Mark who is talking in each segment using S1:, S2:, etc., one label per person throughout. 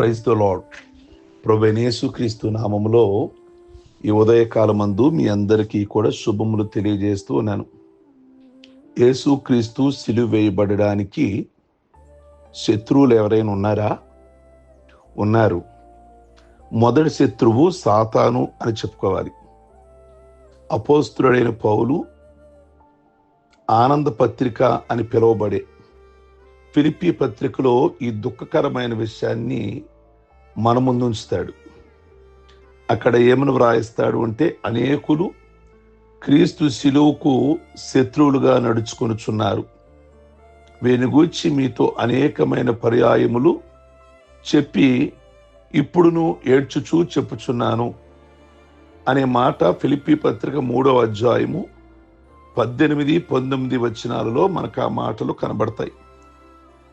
S1: Praise the lord ప్రభనేసు క్రీస్తు నామములో ఈ ఉదయకాలమందు మీ అందరికీ కూడా శుభములు తెలియజేస్తూ ఉన్నాను. యేసు క్రీస్తు శత్రువులు ఎవరైనా ఉన్నారా? ఉన్నారు. మొదటి శత్రువు సాతాను అని చెప్పుకోవాలి. అపోస్తుడైన పౌలు ఆనంద పత్రిక అని పిలువబడే ఫిలిపి పత్రికలో ఈ దుఃఖకరమైన విషయాన్ని మన ముందు ఉంచుతాడు అక్కడ ఏమని వ్రాయిస్తాడు అంటే అనేకులు క్రీస్తు శిలువుకు శత్రువులుగా నడుచుకొనుచున్నారు. వీని గూర్చి మీతో అనేకమైన పర్యాయములు చెప్పి ఇప్పుడును ఏడ్చుచూ చెప్పుచున్నాను. అనే మాట ఫిలిపి పత్రిక మూడవ అధ్యాయము పద్దెనిమిది పంతొమ్మిది వచనాలలో మనకు ఆ మాటలు కనబడతాయి.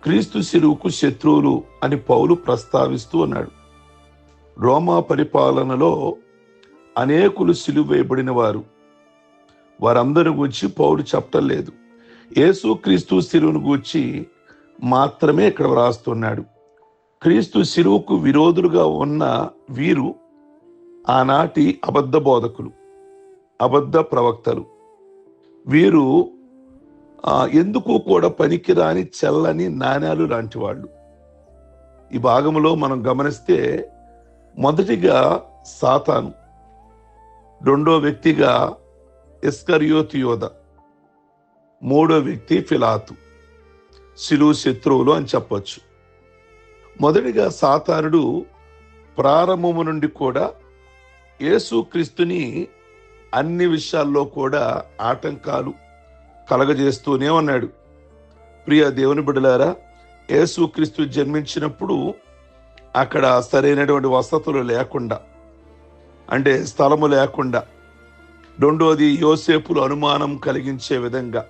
S1: క్రీస్తు శిలువుకు శత్రువులు అని పౌలు ప్రస్తావిస్తూ ఉన్నాడు రోమా పరిపాలనలో అనేకులు సిలువ వేయబడిన వారు. వారందరి గురించి పౌలు చెప్పటం లేదు. యేసు క్రీస్తు శిలువును గూర్చి మాత్రమే ఇక్కడ వ్రాస్తున్నాడు. క్రీస్తు శిలువుకు విరోధులుగా ఉన్న వీరు ఆనాటి అబద్ధ బోధకులు అబద్ధ ప్రవక్తలు. వీరు ఎందుకు కూడా పనికిరాని చల్లని నాణ్యాలు లాంటి వాళ్ళు. ఈ భాగంలో మనం గమనిస్తే మొదటిగా సాతాను రెండో వ్యక్తిగా ఇస్కరియోతు యోధ మూడో వ్యక్తి ఫిలాతు శిలువు శత్రువులు అని చెప్పచ్చు. మొదటిగా సాతానుడు ప్రారంభము నుండి కూడా యేసుక్రీస్తుని అన్ని విషయాల్లో కూడా ఆటంకాలు కలగజేస్తూనే ఉన్నాడు. ప్రియ దేవుని బిడ్డలారా యేసుక్రీస్తు జన్మించినప్పుడు అక్కడ సరైనటువంటి వసతులు లేకుండా అంటే స్థలము లేకుండా రెండోది యోసేపులు అనుమానం కలిగించే విధంగా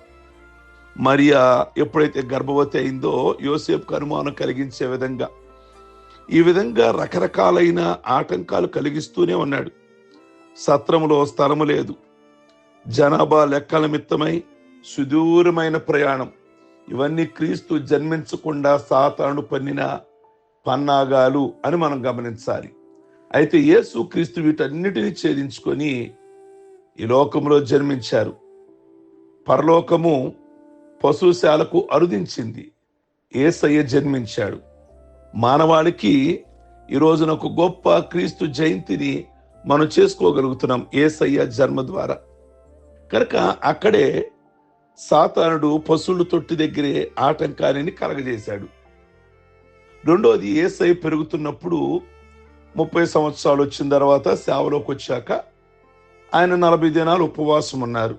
S1: మరియా ఎప్పుడైతే గర్భవతి అయిందో యోసేపుకు అనుమానం కలిగించే విధంగా ఈ విధంగా రకరకాలైన ఆటంకాలు కలిగిస్తూనే ఉన్నాడు. సత్రములో స్థలము లేదు. జనాభా లెక్కల నిమిత్తమై సుదూరమైన ప్రయాణం. ఇవన్నీ క్రీస్తు జన్మించకుండా సాతాను పన్నిన పన్నాగాలు అని మనం గమనించాలి. అయితే యేసు క్రీస్తు వీటన్నిటిని ఛేదించుకొని ఈ లోకంలో జన్మించారు. పరలోకము పశుశాలకు అరుదించింది. ఏసయ్య జన్మించాడు. మానవాళికి ఈ రోజున ఒక గొప్ప క్రీస్తు జయంతిని మనం చేసుకోగలుగుతున్నాం ఏసయ్య జన్మ ద్వారా. కనుక అక్కడే సాతానుడు పశువుల తొట్టి దగ్గరే ఆటంకాన్ని కలగజేశాడు. రెండోది ఏసై పెరుగుతున్నప్పుడు ముప్పై సంవత్సరాలు వచ్చిన తర్వాత సేవలోకి వచ్చాక ఆయన నలభై దినాలు ఉపవాసం ఉన్నారు.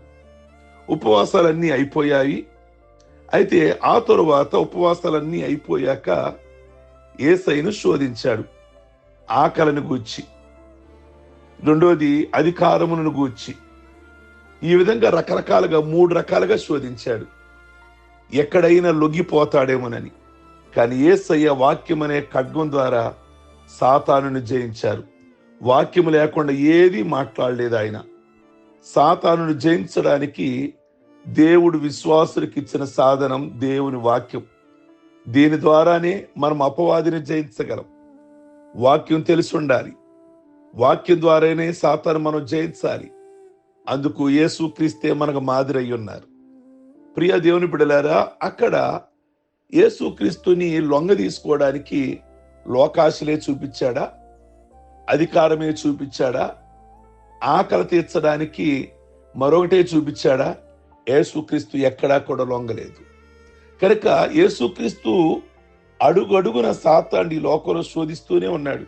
S1: ఉపవాసాలన్నీ అయిపోయాయి. అయితే ఆ తరువాత ఉపవాసాలన్నీ అయిపోయాక ఏసైను శోధించాడు ఆకలిని గూర్చి. రెండోది అధికారములను గూర్చి. ఈ విధంగా రకరకాలుగా మూడు రకాలుగా శోధించాడు. ఎక్కడైనా లొంగిపోతాడేమోనని. కానీ ఏసయ్య వాక్యం అనే ఖడ్గం ద్వారా సాతానుని జయించారు. వాక్యం లేకుండా ఏది మాట్లాడలేదు ఆయన. సాతానుని జయించడానికి దేవుడు విశ్వాసులకు ఇచ్చిన సాధనం దేవుని వాక్యం. దీని ద్వారానే మనం అపవాదిని జయించగలం. వాక్యం తెలిసి ఉండాలి. వాక్యం ద్వారానే సాతాను మనం జయించాలి. అందుకు యేసు క్రీస్తే మనకు మాదిరి అయి ఉన్నారు. ప్రియ దేవుని బిడలారా అక్కడ యేసు క్రీస్తుని లొంగ తీసుకోవడానికి లోకాశలే చూపించాడా? అధికారమే చూపించాడా? ఆకలి తీర్చడానికి మరొకటే చూపించాడా? యేసుక్రీస్తు ఎక్కడా కూడా లొంగలేదు. కనుక యేసుక్రీస్తు అడుగు అడుగున సాతాండి లోకంలో శోధిస్తూనే ఉన్నాడు.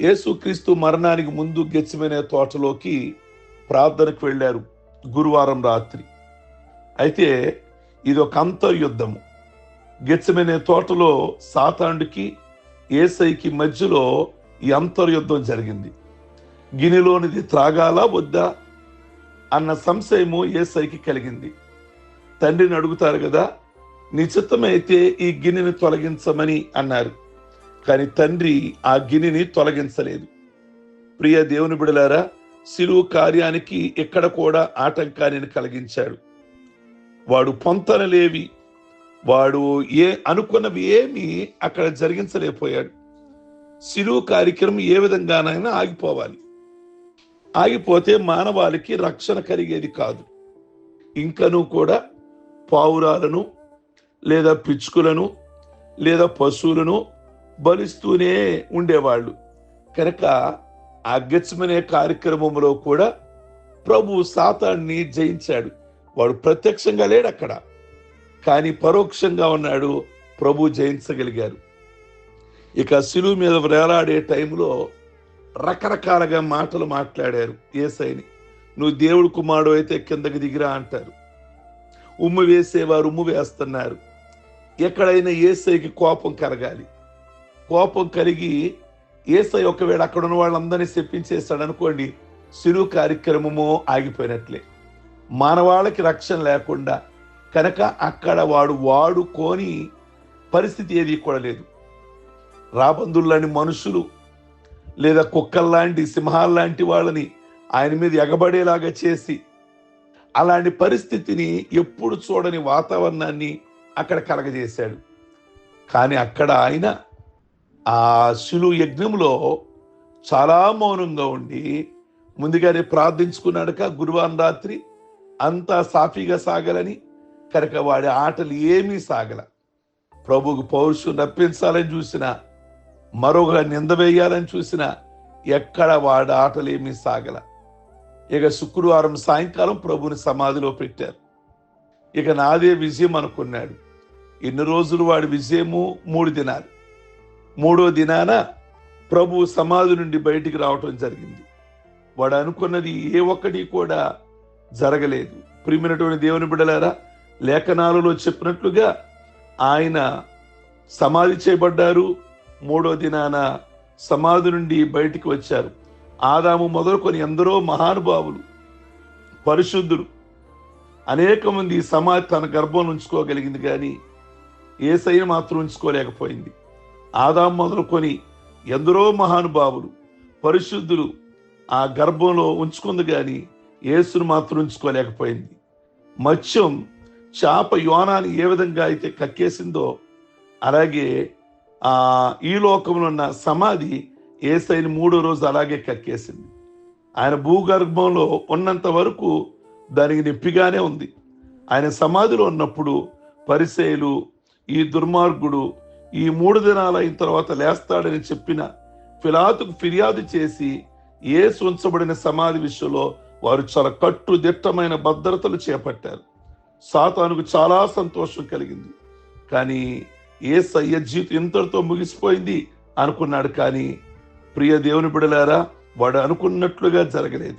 S1: యేసుక్రీస్తు మరణానికి ముందు గెచ్చమైన తోటలోకి ప్రార్థనకు వెళ్ళారు గురువారం రాత్రి. అయితే ఇది ఒక అంతర్యుద్ధము. గెచ్చమనే తోటలో సాతాండుకి ఏసైకి మధ్యలో ఈ అంతర్యుద్ధం జరిగింది. గినిలోనిది త్రాగాలా వద్దా అన్న సంశయము ఏసైకి కలిగింది. తండ్రిని అడుగుతారు కదా నిశ్చితమైతే ఈ గిన్నెని తొలగించమని అన్నారు. కానీ తండ్రి ఆ గిన్నెని తొలగించలేదు. ప్రియ దేవుని బిడలారా శిలువు కార్యానికి ఎక్కడ కూడా ఆటంకాన్ని కలిగించాడు. వాడు పొంతనలేవి వాడు ఏ అనుకున్నవి ఏమీ అక్కడ జరిగించలేకపోయాడు. శిలువు కార్యక్రమం ఏ విధంగానైనా ఆగిపోవాలి. ఆగిపోతే మానవాళికి రక్షణ కలిగేది కాదు. ఇంకను కూడా పావురాలను లేదా పిచ్చుకులను లేదా పశువులను బలిస్తూనే ఉండేవాళ్ళు. కనుక ఆ గెచ్చమనే కార్యక్రమంలో కూడా ప్రభు సాతాన్ని జయించాడు. వాడు ప్రత్యక్షంగా లేడు అక్కడ. కానీ పరోక్షంగా ఉన్నాడు. ప్రభు జయించగలిగారు. ఇక శిలువు మీద వేలాడే టైంలో రకరకాలుగా మాటలు మాట్లాడారు ఏసైని. నువ్వు దేవుడు కుమారుడు అయితే కిందకి దిగిరా అంటారు. ఉమ్ము వేసేవారు ఉమ్ము వేస్తున్నారు. ఎక్కడైనా ఏసైకి కోపం కలగాలి. కోపం కలిగి ఏసై ఒకవేళ అక్కడ ఉన్న వాళ్ళందరినీ చెప్పించేస్తాడు అనుకోండి సిరు కార్యక్రమము ఆగిపోయినట్లే. మానవాళకి రక్షణ లేకుండా కనుక అక్కడ వాడు వాడుకోని పరిస్థితి ఏది కూడా లేదు. రాబందుల్లాంటి మనుషులు లేదా కుక్కల్లాంటి సింహాల్లాంటి వాళ్ళని ఆయన మీద ఎగబడేలాగా చేసి అలాంటి పరిస్థితిని ఎప్పుడు చూడని వాతావరణాన్ని అక్కడ కలగజేశాడు. కానీ అక్కడ ఆయన ఆ శిలు యజ్ఞంలో చాలా మౌనంగా ఉండి ముందుగానే ప్రార్థించుకున్నాడుక. గురువారం రాత్రి అంతా సాఫీగా సాగలని కనుక వాడి ఆటలు ఏమీ సాగల. ప్రభుకు పౌరుషం రప్పించాలని చూసిన మరొక నింద వేయాలని చూసిన ఎక్కడ వాడి ఆటలు ఏమీ సాగల. ఇక శుక్రవారం సాయంకాలం ప్రభుని సమాధిలో పెట్టారు. ఇక నాదే విజయం అనుకున్నాడు. ఎన్ని రోజులు వాడి విజయము మూడు దినాలు. మూడో దినాన ప్రభు సమాధి నుండి బయటికి రావటం జరిగింది. వాడు అనుకున్నది ఏ ఒక్కటి కూడా జరగలేదు. ప్రియమైనటువంటి దేవుని బిడ్డలారా లేఖనాలలో చెప్పినట్లుగా ఆయన సమాధి చేయబడ్డారు. మూడో దినాన సమాధి నుండి బయటికి వచ్చారు. ఆదాము మొదలుకొని ఎందరో మహానుభావులు పరిశుద్ధులు అనేక మంది సమాధి తన గర్భం ఉంచుకోగలిగింది కానీ ఏసైని మాత్రం ఉంచుకోలేకపోయింది. ఆదాం మొదలుకొని ఎందరో మహానుభావులు పరిశుద్ధులు ఆ గర్భంలో ఉంచుకుంది కానీ యేసును మాత్రం ఉంచుకోలేకపోయింది. మత్స్యం చేప యోనాన్ని ఏ విధంగా అయితే కక్కేసిందో అలాగే ఆ ఈ లోకంలో ఉన్న సమాధి ఏసైని మూడో రోజు అలాగే కక్కేసింది. ఆయన భూగర్భంలో ఉన్నంత వరకు దానికి నొప్పిగానే ఉంది. ఆయన సమాధిలో ఉన్నప్పుడు పరిసేలు ఈ దుర్మార్గుడు ఈ మూడు దినాలు అయిన తర్వాత లేస్తాడని చెప్పిన ఫిలాతుకు ఫిర్యాదు చేసి ఏసు ఉంచబడిన సమాధి విషయంలో వారు చాలా కట్టుదిట్టమైన భద్రతలు చేపట్టారు. సాతానుకు చాలా సంతోషం కలిగింది. కానీ ఏ సయ్య జీవితం ఇంతటితో ముగిసిపోయింది అనుకున్నాడు కానీ ప్రియ దేవుని బిడలారా వాడు అనుకున్నట్లుగా జరగలేదు.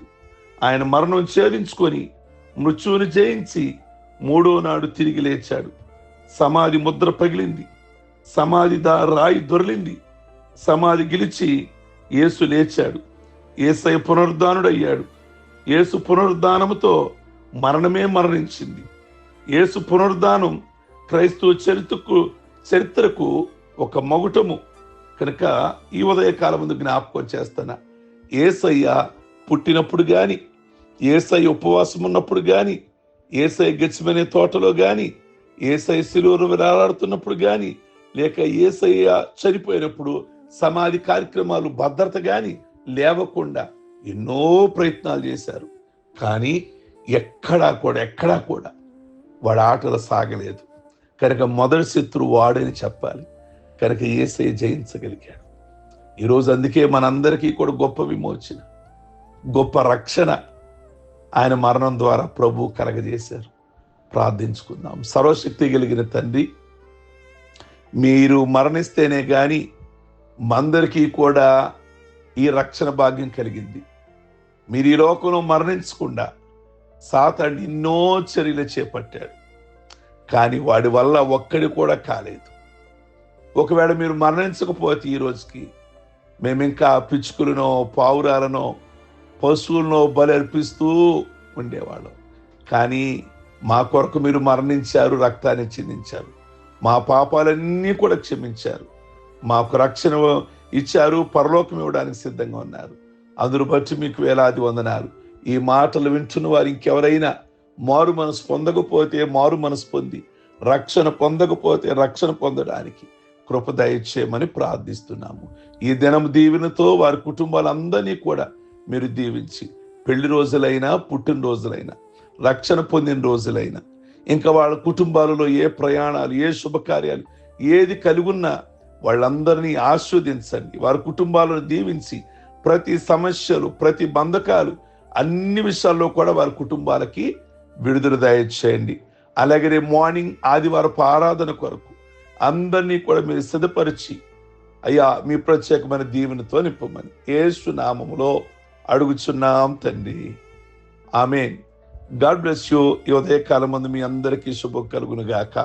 S1: ఆయన మరణం ఛేదించుకొని మృత్యువుని జయించి మూడో నాడు తిరిగి లేచాడు. సమాధి ముద్ర పగిలింది. సమాధి దా రాయి దొరిలింది. సమాధి గెలిచి యేసు లేచాడు. ఏసై పునరుద్ధానుడయ్యాడు. యేసు పునరుద్ధానముతో మరణమే మరణించింది. యేసు పునరుద్ధానం క్రైస్తవ చరిత్రకు చరిత్రకు ఒక మగుటము. కనుక ఈ ఉదయకాలం ముందు జ్ఞాపకం చేస్తాను. ఏసయ్య పుట్టినప్పుడు కానీ ఏసై ఉపవాసం ఉన్నప్పుడు కానీ ఏసై గచ్చిమనే తోటలో కానీ ఏసై శిలువను వేలాడుతున్నప్పుడు కానీ లేక ఏసయ్య చనిపోయినప్పుడు సమాధి కార్యక్రమాలు భద్రత కానీ లేవకుండా ఎన్నో ప్రయత్నాలు చేశారు. కానీ ఎక్కడా కూడా ఎక్కడా కూడా వాడు ఆటలు సాగలేదు. కనుక మొదటి శత్రువు వాడని చెప్పాలి. కనుక ఏసై జయించగలిగాడు. ఈరోజు అందుకే మనందరికీ కూడా గొప్ప విమోచన గొప్ప రక్షణ ఆయన మరణం ద్వారా ప్రభు కలగజేశారు. ప్రార్థించుకుందాం. సర్వశక్తి కలిగిన తండ్రి మీరు మరణిస్తేనే కానీ మందరికీ కూడా ఈ రక్షణ భాగ్యం కలిగింది. మీరు ఈ లోకంలో మరణించకుండా సాతాన్ని ఎన్నో చర్యలు చేపట్టాడు. కానీ వాడి వల్ల ఒక్కడి కూడా కాలేదు. ఒకవేళ మీరు మరణించకపోతే ఈ రోజుకి మేము ఇంకా పిచ్చుకులనో పావురాలనో పశువులనో బలి అర్పిస్తూ ఉండేవాళ్ళం. కానీ మా కొరకు మీరు మరణించారు రక్తాన్ని చిందించారు. మా పాపాలన్నీ కూడా క్షమించారు. మాకు రక్షణ ఇచ్చారు పరలోకం ఇవ్వడానికి సిద్ధంగా ఉన్నారు. అందును బట్టి మీకు వేలాది వందనాలు. ఈ మాటలు వింటున్న వారు ఇంకెవరైనా మారు మనసు పొందకపోతే మారు మనసు పొంది రక్షణ పొందకపోతే రక్షణ పొందడానికి కృప దయచేయమని ప్రార్థిస్తున్నాము. ఈ దినం దీవెనతో వారి కుటుంబాలందరినీ కూడా మీరు దీవించి పెళ్ళి రోజులైనా పుట్టినరోజులైనా రక్షణ పొందిన రోజులైనా ఇంకా వాళ్ళ కుటుంబాలలో ఏ ప్రయాణాలు ఏ శుభకార్యాలు ఏది కలిగున్నా వాళ్ళందరినీ ఆస్వాదించండి. వారి కుటుంబాలను దీవించి ప్రతి సమస్యలు ప్రతి బంధకాలు అన్ని విషయాల్లో కూడా వారి కుటుంబాలకి విడుదల దయచేయండి. అలాగే రేపు మార్నింగ్ ఆదివారపు ఆరాధన కొరకు అందరినీ కూడా మీరు సిద్ధపరిచి అయ్యా మీ ప్రత్యేకమైన దీవెనతో నింపమని ఏసు నామములో అడుగుచున్నాం తండ్రి. ఆమెన్. గాడ్ బ్లెస్ యూ ఈ ఉదయకాలం ముందు మీ అందరికీ శుభం కలుగును గాక